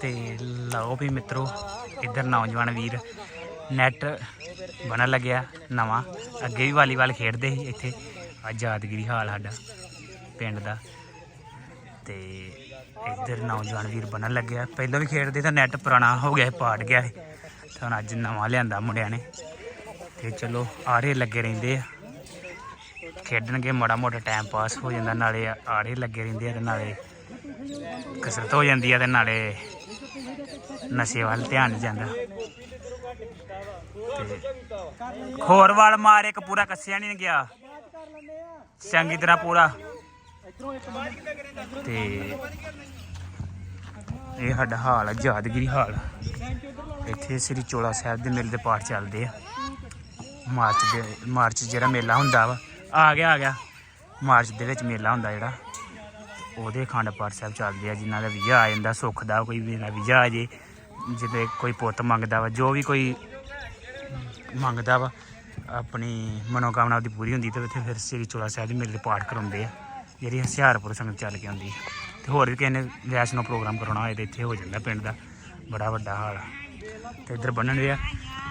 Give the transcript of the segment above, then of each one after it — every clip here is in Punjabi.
ਤੇ ਲਓ ਵੀ ਮਿੱਤਰੋ, ਇੱਧਰ ਨੌਜਵਾਨ ਵੀਰ ਨੈਟ ਬਣਨ ਲੱਗਿਆ ਨਵਾਂ। ਅੱਗੇ ਵੀ ਵਾਲੀਬਾਲ ਖੇਡਦੇ ਸੀ ਇੱਥੇ। ਅੱਜ ਯਾਦਗਿਰੀ ਹਾਲ ਸਾਡਾ ਪਿੰਡ ਦਾ। ਤੇ ਇੱਧਰ ਨੌਜਵਾਨ ਵੀਰ ਬਣਨ ਲੱਗਿਆ। ਪਹਿਲਾਂ ਵੀ ਖੇਡਦੇ ਤਾਂ ਨੈਟ ਪੁਰਾਣਾ ਹੋ ਗਿਆ ਪਾਟ ਗਿਆ ਸੀ। ਹੁਣ ਅੱਜ ਨਵਾਂ ਲਿਆਂਦਾ ਮੁੰਡਿਆਂ ਨੇ। ਤੇ ਚਲੋ, ਆਰੇ ਲੱਗੇ ਰਹਿੰਦੇ ਆ। ਖੇਡਣਗੇ ਮਾੜਾ ਮੋਟਾ ਟਾਈਮ ਪਾਸ ਹੋ ਜਾਂਦਾ, ਨਾਲੇ ਆੜੇ ਲੱਗੇ ਰਹਿੰਦੇ ਆ ਤੇ ਨਾਲੇ ਕਸਰਤ ਹੋ ਜਾਂਦੀ ਆ ਤੇ ਨਾਲੇ ਨਸ਼ੇ ਵੱਲ ਧਿਆਨ ਨਹੀਂ ਜਾਂਦਾ। ਤੇ ਹੋਰ ਵਾਲ ਮਾਰ ਇੱਕ ਪੂਰਾ ਕੱਸਿਆ ਨਹੀਂ ਗਿਆ। ਚੰਗੀ ਤਰ੍ਹਾਂ ਪੂਰਾ। ਤੇ ਇਹ ਸਾਡਾ ਹਾਲ ਆ, ਯਾਦਗਿਰੀ ਹਾਲ। ਇੱਥੇ ਸ੍ਰੀ ਚੋਲਾ ਸਾਹਿਬ ਦੇ ਮੇਲੇ ਦੇ ਪਾਠ ਚੱਲਦੇ ਆ। ਮਾਰਚ ਦੇ, ਮਾਰਚ ਜਿਹੜਾ ਮੇਲਾ ਹੁੰਦਾ ਵਾ, ਆ ਗਿਆ ਆ ਗਿਆ। ਮਾਰਚ ਦੇ ਵਿੱਚ ਮੇਲਾ ਹੁੰਦਾ ਜਿਹੜਾ। ਉਹਦੇ ਅਖੰਡ ਪਾਠ ਸਾਹਿਬ ਚੱਲਦੇ ਆ, ਜਿਨ੍ਹਾਂ ਦਾ ਵੀਜ਼ਾ ਆ ਜਾਂਦਾ ਸੁੱਖ ਦਾ, ਕੋਈ ਵੀ ਵੀਜ਼ਾ ਆ ਜੇ। ਜਿਵੇਂ ਕੋਈ ਪੁੱਤ ਮੰਗਦਾ ਵਾ, ਜੋ ਵੀ ਕੋਈ ਮੰਗਦਾ ਵਾ, ਆਪਣੀ ਮਨੋਕਾਮਨਾ ਉਹਦੀ ਪੂਰੀ ਹੁੰਦੀ ਤੇ ਉੱਥੇ ਫਿਰ ਸ੍ਰੀ ਚੋਲਾ ਸਾਹਿਬ ਦੇ ਮੇਲੇ ਦੇ ਪਾਠ ਕਰਾਉਂਦੇ ਆ, ਜਿਹੜੀ ਹਸਿਆਰਪੁਰ ਸੰਗਤ ਚੱਲ ਕੇ ਆਉਂਦੀ। ਹੈ ਤੇ ਹੋਰ ਵੀ ਕਿਸੇ ਨੇ ਵੈਸ਼ਨੋ ਪ੍ਰੋਗਰਾਮ ਕਰਾਉਣਾ ਹੋਏ ਤੇ ਇੱਥੇ ਹੋ ਜਾਂਦਾ ਪਿੰਡ ਦਾ, ਬੜਾ ਵੱਡਾ ਹਾਲ ਆ। ਤੇ ਇੱਧਰ ਬੰਨਣ ਰਿਹਾ ਆ,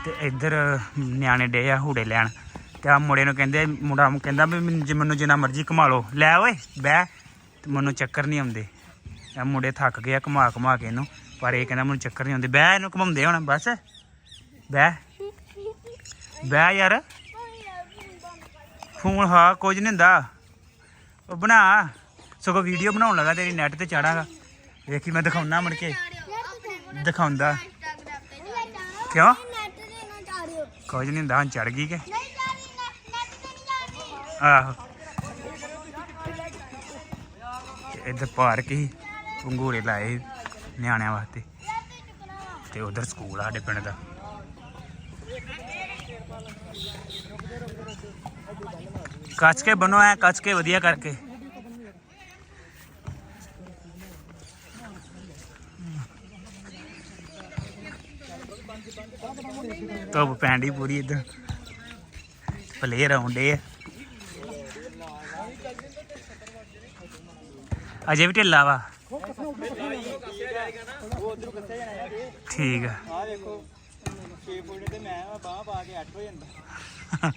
ਤੇ ਇੱਧਰ ਨਿਆਣੇ ਡੇ ਆ ਹੂੜੇ ਲੈਣ, ਤੇ ਆ ਮੁੰਡੇ ਨੂੰ ਕਹਿੰਦੇ, ਮੁੰਡਾ ਕਹਿੰਦਾ ਵੀ ਜੇ ਮੈਨੂੰ ਜਿੰਨਾ ਮਰਜ਼ੀ ਘੁਮਾ ਲਓ, ਲੈ ਓਏ, ਬਹਿ, ਤੇ ਮੈਨੂੰ ਚੱਕਰ ਨਹੀਂ ਆਉਂਦੇ। ਇਹ ਮੁੰਡੇ ਥੱਕ ਗਏ ਆ, ਘੁਮਾ ਘੁਮਾ ਕੇ ਇਹਨੂੰ, ਪਰ ਇਹ ਕਹਿੰਦਾ ਮੈਨੂੰ ਚੱਕਰ ਨਹੀਂ ਆਉਂਦੇ। ਬਹਿ ਇਹਨੂੰ ਘੁਮਾਉਂਦੇ ਹੁਣ, ਬਸ। ਬਹਿ। ਬਹਿ ਯਾਰ। ਫੋਨ ਹਾਂ, ਕੁਝ ਨਹੀਂ ਹੁੰਦਾ। ਉਹ ਬਣਾ। ਸਗੋਂ ਵੀਡੀਓ ਬਣਾਉਣ ਲੱਗਾ ਤੇਰੀ ਨੈਟ ਤੇ ਚਾੜਾਂਗਾ ਵੇਖੀ, ਮੈਂ ਦਿਖਾਉਣਾ ਮੁੜ ਕੇ। ਦਿਖਾਉਂਦਾ। ਕਿਉਂ? ਕੁਝ ਨਹੀਂ ਹੁੰਦਾ, ਹੁਣ ਚੜ ਗਈ ਕਿ? ਆਹੋ। ਇੱਧਰ ਪਾਰਕ ਹੀ। ਪੰਗੂਰੇ ਲਾਏ ਨਿਆਣਿਆਂ ਵਾਸਤੇ। ਤੇ ਉਧਰ ਸਕੂਲ ਆ ਸਾਡੇ ਪਿੰਡ ਦਾ। ਕੱਚ ਕੇ ਬਣੋ ਐ ਕੱਚ ਕੇ ਵਧੀਆ ਕਰਕੇ। ਧੁੱਪ ਪੈਂਦੀ ਪੂਰੀ ਇੱਧਰ। ਪਲੇਅਰ ਆਉਂਦੇ ਆ। ਅਜੇ ਵੀ ਢਿੱਲਾ ਵਾ। ਠੀਕ ਆ। ਆ ਦੇਖੋ 6 ਫੁੱਟ ਤੇ ਮੈਂ ਬਾਹ ਪਾ ਕੇ 8 ਹੋ ਜਾਂਦਾ।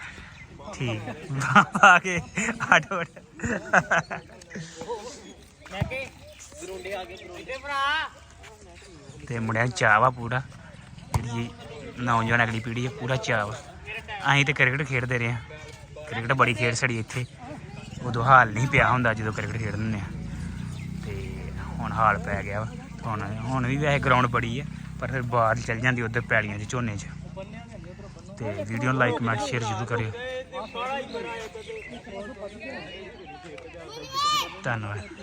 ਠੀਕ ਕੇ ਆਟੋ ਮੈਂ ਕਿ ਗਰੁੰਡੇ ਆ ਕੇ ਗਰੁੰਡੇ ਭਰਾ ਤੇ ਮੁੰਡਿਆਂ ਨੂੰ ਚਾਅ ਵਾ ਪੂਰਾ। ਜਿਹੜੀ ਨੌਜਵਾਨ ਅਗਲੀ ਪੀੜ੍ਹੀ ਹੈ ਪੂਰਾ ਚਾਅ ਵਾ। ਅਸੀਂ ਤੇ ਕ੍ਰਿਕਟ ਖੇਡਦੇ ਰਹੇ ਹਾਂ। ਕ੍ਰਿਕਟ ਬੜੀ ਖੇਡ ਛੜੀ ਇੱਥੇ। ਉਦੋਂ ਹਾਲ ਨਹੀਂ ਪਿਆ ਹੁੰਦਾ ਜਦੋਂ ਕ੍ਰਿਕਟ ਖੇਡਦੇ ਹੁੰਦੇ ਆ। ਹੁਣ ਹਾਲ ਪੈ ਗਿਆ ਵਾ। ਹੁਣ ਹੁਣ ਵੀ ਵੈਸੇ ਗਰਾਊਂਡ ਬੜੀ ਹੈ ਪਰ ਫਿਰ ਬਾਹਰ ਚੱਲ ਜਾਂਦੀ ਉਧਰ ਪੈਲੀਆਂ 'ਚ, ਝੋਨੇ 'ਚ। ਤੇ ਵੀਡੀਓ ਨੂੰ ਲਾਈਕ ਕਮੈਂਟ ਸ਼ੇਅਰ ਜ਼ਰੂਰ ਕਰਿਓ। ਧੰਨਵਾਦ।